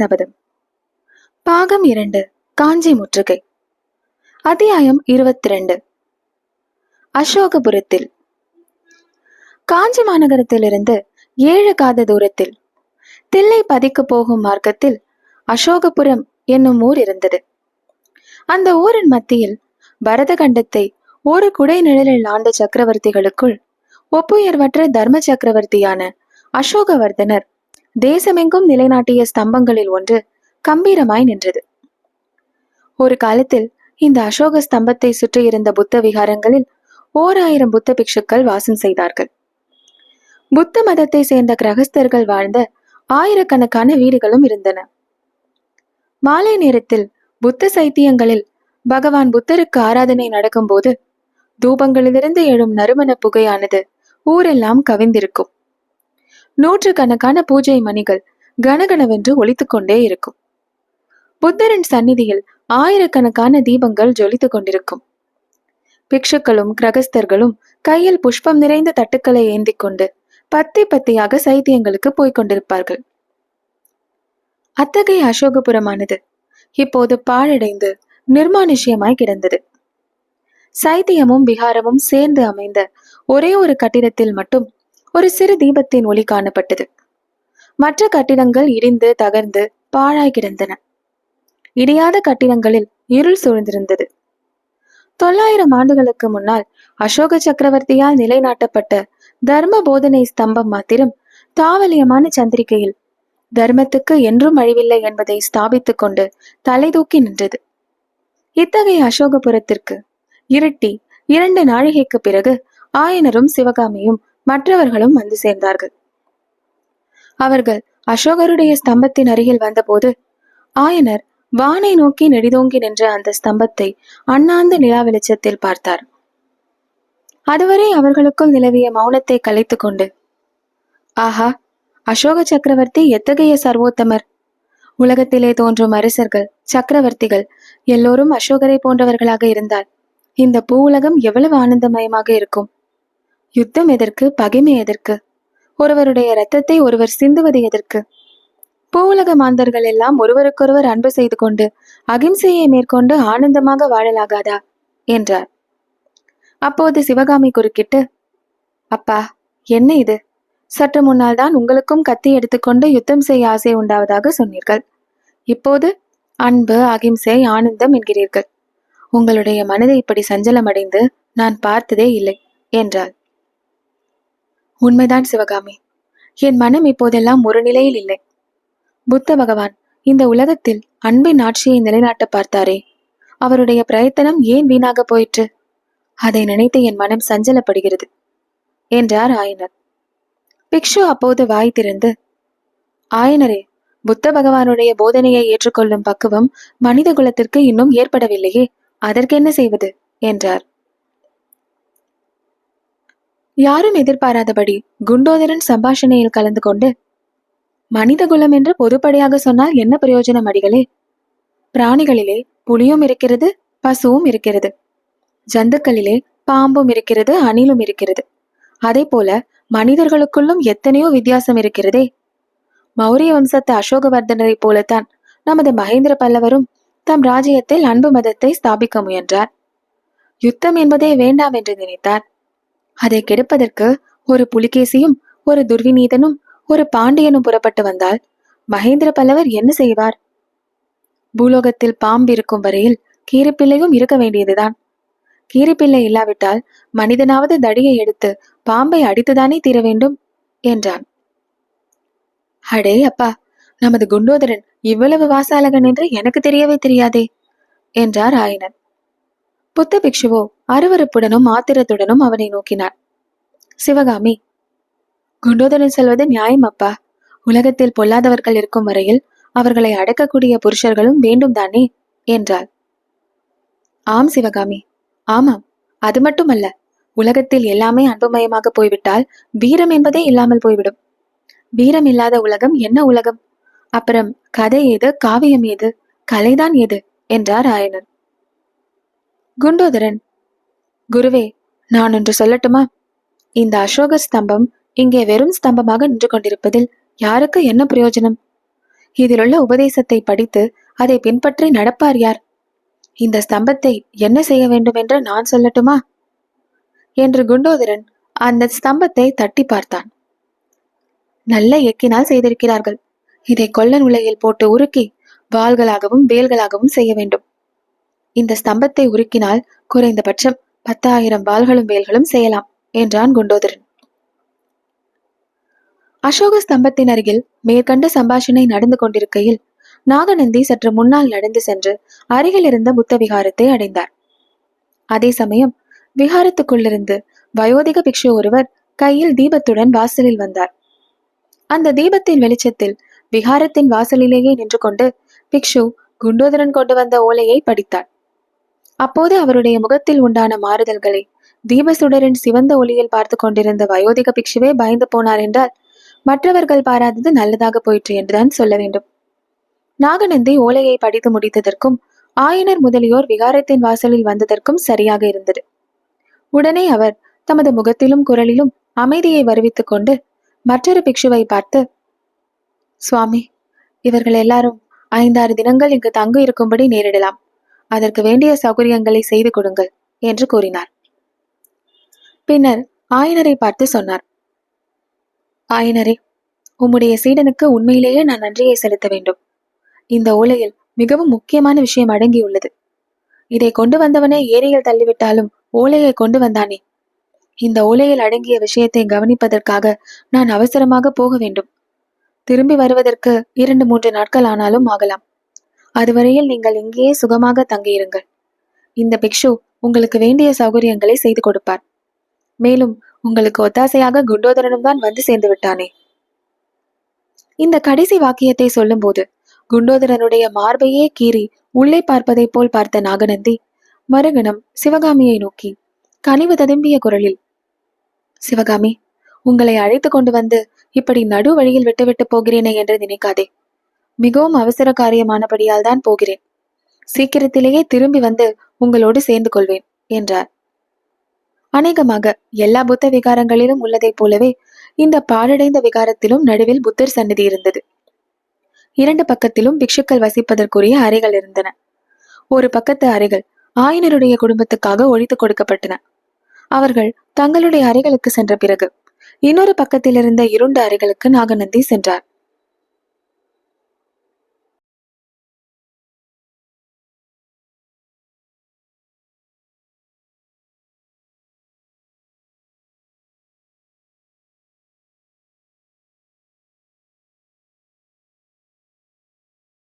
சபதம் பாகம் இரண்டு காஞ்சி முற்றுகை. அத்தியாயம் இருபத்தி ரெண்டு அசோகபுரத்தில். காஞ்சி மாநகரத்திலிருந்து ஏழு காத தூரத்தில் தில்லை பதிக்கு போகும் மார்க்கத்தில் அசோகபுரம் என்னும் ஊர் இருந்தது. அந்த ஊரின் மத்தியில் பரதகண்டத்தை ஒரு குடை நிழலில் ஆண்ட சக்கரவர்த்திகளுக்குள் ஒப்புயர்வற்ற தர்ம சக்கரவர்த்தியான அசோகவர்தனர் தேசமெங்கும் நிலைநாட்டிய ஸ்தம்பங்களில் ஒன்று கம்பீரமாய் நின்றது. ஒரு காலத்தில் இந்த அசோக ஸ்தம்பத்தை சுற்றியிருந்த புத்த விகாரங்களில் ஓர் ஆயிரம் புத்த பிக்ஷுக்கள் வாசம் செய்தார்கள். புத்த மதத்தை சேர்ந்த கிரகஸ்தர்கள் வாழ்ந்த ஆயிரக்கணக்கான வீடுகளும் இருந்தன. மாலை நேரத்தில் புத்த சைத்தியங்களில் பகவான் புத்தருக்கு ஆராதனை நடக்கும்போது தூபங்களிலிருந்து எழும் நறுமண புகையானது ஊரெல்லாம் கவிந்திருக்கும். நூற்றுக்கணக்கான பூஜை மணிகள் கனகனவென்று ஒலித்துக் கொண்டே இருக்கும். புத்தரின் சந்நிதியில் ஆயிரக்கணக்கான தீபங்கள் ஜொலித்து கொண்டிருக்கும். பிக்ஷுக்களும் கிரகஸ்தர்களும் கையில் புஷ்பம் நிறைந்த தட்டுக்களை ஏந்தி கொண்டு பத்தி பத்தியாக சைத்தியங்களுக்கு போய்க் கொண்டிருப்பார்கள். அத்தகைய அசோகபுரமானது இப்போது பாழடைந்து நிர்மானுஷ்யமாய் கிடந்தது. சைத்தியமும் பிகாரமும் சேர்ந்து அமைந்த ஒரே ஒரு கட்டிடத்தில் மட்டும் ஒரு சிறு தீபத்தின் ஒளி காணப்பட்டது. மற்ற கட்டிடங்கள் இடிந்து தகர்ந்து பாழாய் கிடந்தன. இடியாத கட்டிடங்களில் இருள் சூழ்ந்திருந்தது. தொள்ளாயிரம் ஆண்டுகளுக்கு முன்னால் அசோக சக்கரவர்த்தியால் நிலைநாட்டப்பட்ட தர்ம போதனை ஸ்தம்பம் மாத்திரம் தாவலியமான சந்திரிகையில் தர்மத்துக்கு என்றும் அழிவில்லை என்பதை ஸ்தாபித்துக் கொண்டு தலை தூக்கி நின்றது. இத்தகைய அசோகபுரத்திற்கு இருட்டி இரண்டு நாழிகைக்கு பிறகு ஆயனரும் சிவகாமியும் மற்றவர்களும் வந்து சேர்ந்தார்கள். அவர்கள் அசோகருடைய ஸ்தம்பத்தின் அருகில் வந்தபோது ஆயனர் வானை நோக்கி நெடிதோங்கி நின்ற அந்த ஸ்தம்பத்தை அண்ணாந்து நிலா வெளிச்சத்தில் பார்த்தார். அதுவரை அவர்களுக்குள் நிலவிய மௌனத்தை கலைத்து கொண்டு ஆஹா அசோக சக்கரவர்த்தி எத்தகைய சர்வோத்தமர்? உலகத்திலே தோன்றும் அரசர்கள் சக்கரவர்த்திகள் எல்லோரும் அசோகரை போன்றவர்களாக இருந்தால் இந்த பூ உலகம் எவ்வளவு ஆனந்தமயமாக இருக்கும்? யுத்தம் எதற்கு? பகைமை எதற்கு? ஒருவருடைய இரத்தத்தை ஒருவர் சிந்துவது எதற்கு? பூவுலக மாந்தர்கள் எல்லாம் ஒருவருக்கொருவர் அன்பு செய்து கொண்டு அகிம்சையை மேற்கொண்டு ஆனந்தமாக வாழலாகாதா? என்றார். அப்போது சிவகாமி குறுக்கிட்டு அப்பா என்ன இது? சற்று முன்னால் தான் உங்களுக்கும் கத்தி எடுத்துக்கொண்டு யுத்தம் செய்ய ஆசை உண்டாவதாக சொன்னீர்கள். இப்போது அன்பு அகிம்சை ஆனந்தம் என்கிறீர்கள். உங்களுடைய மனதை இப்படி சஞ்சலமடைந்து நான் பார்த்ததே இல்லை என்றாள். உண்மைதான் சிவகாமி. என் மனம் இப்போதெல்லாம் ஒரு நிலையில் இல்லை. புத்த பகவான் இந்த உலகத்தில் அன்பின் ஆட்சியை நிலைநாட்ட பார்த்தாரே. அவருடைய பிரயத்தனம் ஏன் வீணாக போயிற்று? அதை நினைத்து என் மனம் சஞ்சலப்படுகிறது என்றார் ஆயனர். பிக்ஷு அப்போது வாய் திறந்து ஆயனரே புத்த பகவானுடைய போதனையை ஏற்றுக்கொள்ளும் பக்குவம் மனித குலத்திற்கு இன்னும் ஏற்படவில்லையே அதற்கென்ன செய்வது? என்றார். யாரும் எதிர்பாராதபடி குண்டோதரன் சம்பாஷணையில் கலந்து கொண்டு மனித குலம் என்று பொதுப்படையாக சொன்னால் என்ன பிரயோஜனம் அடிகளே? பிராணிகளிலே புலியும் இருக்கிறது பசுவும் இருக்கிறது. ஜந்துக்களிலே பாம்பும் இருக்கிறது அணிலும் இருக்கிறது. அதே போல மனிதர்களுக்குள்ளும் எத்தனையோ வித்தியாசம் இருக்கிறதே. மௌரிய வம்சத்து அசோகவர்தனரை போலத்தான் நமது மகேந்திர பல்லவரும் தம் ராஜ்யத்தில் அன்பு மதத்தை ஸ்தாபிக்க முயன்றார். யுத்தம் என்பதே வேண்டாம் என்று நினைத்தார். அதை கெடுப்பதற்கு ஒரு புலிகேசியும் ஒரு துர்விநீதனும் ஒரு பாண்டியனும் புறப்பட்டு வந்தால் மகேந்திர பல்லவர் என்ன செய்வார்? பூலோகத்தில் பாம்பு இருக்கும் வரையில் கீரிப்பிள்ளையும் இருக்க வேண்டியதுதான். கீரிப்பிள்ளை இல்லாவிட்டால் மனிதனாவது தடியை எடுத்து பாம்பை அடித்துதானே தீர வேண்டும்? என்றான். அடே அப்பா நமது குண்டோதரன் இவ்வளவு வாசாலகன் என்று எனக்கு தெரியவே தெரியாதே என்றார் ஆயினன் புத்த பிக்ஷுவோ அருவருப்புடனும் ஆத்திரத்துடனும் அவனை நோக்கினார் சிவகாமி குண்டோதரன் சொல்வது நியாயம் அப்பா. உலகத்தில் பொல்லாதவர்கள் இருக்கும் வரையில் அவர்களை அடக்கக்கூடிய புருஷர்களும் வேண்டும் தானே? என்றாள். ஆம் சிவகாமி ஆமாம். அது மட்டுமல்ல உலகத்தில் எல்லாமே அன்புமயமாக போய்விட்டால் வீரம் என்பதே இல்லாமல் போய்விடும். வீரம் இல்லாத உலகம் என்ன உலகம்? அப்புறம் கதை ஏது காவியம் ஏது கலைதான் ஏது? என்றார் ஆயனர். குண்டோதரன் குருவே நான் ஒன்று சொல்லட்டுமா? இந்த அசோக ஸ்தம்பம் இங்கே வெறும் ஸ்தம்பமாக நின்று கொண்டிருப்பதில் யாருக்கு என்ன பிரயோஜனம்? இதிலுள்ள உபதேசத்தை படித்து அதை பின்பற்றி நடப்பார் யார்? இந்த ஸ்தம்பத்தை என்ன செய்ய வேண்டும் என்று நான் சொல்லட்டுமா? என்று குண்டோதரன் அந்த ஸ்தம்பத்தை தட்டி பார்த்தான். நல்ல எக்கினால் செய்திருக்கிறார்கள். இதை கொல்ல நுழையில் போட்டு உருக்கி வாள்களாகவும் வேல்களாகவும் செய்ய வேண்டும். இந்த ஸ்தம்பத்தை உருக்கினால் குறைந்தபட்சம் பத்தாயிரம் வாள்களும் வேல்களும் செய்யலாம் என்றான் குண்டோதரன். அசோக ஸ்தம்பத்தின் அருகில் மேற்கண்ட சம்பாஷணை நடந்து கொண்டிருக்கையில் நாகநந்தி சற்று முன்னால் நடந்து சென்று அருகில் இருந்த புத்த விகாரத்தை அடைந்தார். அதே சமயம் விகாரத்துக்குள்ளிருந்து வயோதிக பிக்ஷு ஒருவர் கையில் தீபத்துடன் வாசலில் வந்தார். அந்த தீபத்தின் வெளிச்சத்தில் விகாரத்தின் வாசலிலேயே நின்று கொண்டு பிக்ஷு குண்டோதரன் கொண்டு வந்த ஓலையை படித்தார் அப்போது அவருடைய முகத்தில் உண்டான மாறுதல்களை தீபசுடரின் சிவந்த ஒளியில் பார்த்து கொண்டிருந்த வயோதிக பிக்ஷுவே பயந்து போனார் என்றால் மற்றவர்கள் பாராதது நல்லதாக போயிற்று என்றுதான் சொல்ல வேண்டும். நாகநந்தி ஓலையை படித்து முடித்ததற்கும் ஆயனர் முதலியோர் விகாரத்தின் வாசலில் வந்ததற்கும் சரியாக இருந்தது. உடனே அவர் தமது முகத்திலும் குரலிலும் அமைதியை வருவித்துக் கொண்டு மற்றொரு பிக்ஷுவை பார்த்து சுவாமி இவர்கள் எல்லாரும் ஐந்தாறு தினங்கள் இங்கு தங்கு இருக்கும்படி நேரிடலாம். அதற்கு வேண்டிய சௌகரியங்களை செய்து கொடுங்கள் என்று கூறினார். பின்னர் ஆயனரை பார்த்து சொன்னார் ஆயனரே உம்முடைய சீடனுக்கு உண்மையிலேயே நான் நன்றியை செலுத்த வேண்டும். இந்த ஓலையில் மிகவும் முக்கியமான விஷயம் அடங்கியுள்ளது. இதை கொண்டு வந்தவனே ஏரியில் தள்ளிவிட்டாலும் ஓலையை கொண்டு வந்தானே. இந்த ஓலையில் அடங்கிய விஷயத்தை கவனிப்பதற்காக நான் அவசரமாக போக வேண்டும். திரும்பி வருவதற்கு இரண்டு மூன்று நாட்கள் ஆனாலும் ஆகலாம். அதுவரையில் நீங்கள் இங்கேயே சுகமாக தங்கியிருங்கள். இந்த பிக்ஷு உங்களுக்கு வேண்டிய சௌகரியங்களை செய்து கொடுப்பார். மேலும் உங்களுக்கு ஒத்தாசையாக குண்டோதரனும் தான் வந்து சேர்ந்து விட்டானே. இந்த கடைசி வாக்கியத்தை சொல்லும்போது குண்டோதரனுடைய மார்பையே கீறி உள்ளே பார்ப்பதை போல் பார்த்த நாகநந்தி மறுகணம் சிவகாமியை நோக்கி கனிவு ததும்பிய குரலில் சிவகாமி உங்களை அழைத்து கொண்டு வந்து இப்படி நடு வழியில் விட்டுவிட்டு போகிறேனே என்று நினைக்காதே. மிகவும் அவசர காரியமானபடியால் தான் போகிறேன். சீக்கிரத்திலேயே திரும்பி வந்து உங்களோடு சேர்ந்து கொள்வேன் என்றார். அநேகமாக எல்லா புத்த விகாரங்களிலும் உள்ளதைப் போலவே இந்த பாழடைந்த விகாரத்திலும் நடுவில் புத்தர் சன்னதி இருந்தது. இரண்டு பக்கத்திலும் பிக்ஷுக்கள் வசிப்பதற்குரிய அறைகள் இருந்தன. ஒரு பக்கத்து அறைகள் ஆயனருடைய குடும்பத்துக்காக ஒழித்து கொடுக்கப்பட்டன. அவர்கள் தங்களுடைய அறைகளுக்கு சென்ற பிறகு இன்னொரு பக்கத்தில் இருந்த இருண்ட அறைகளுக்கு நாகநந்தி சென்றார்.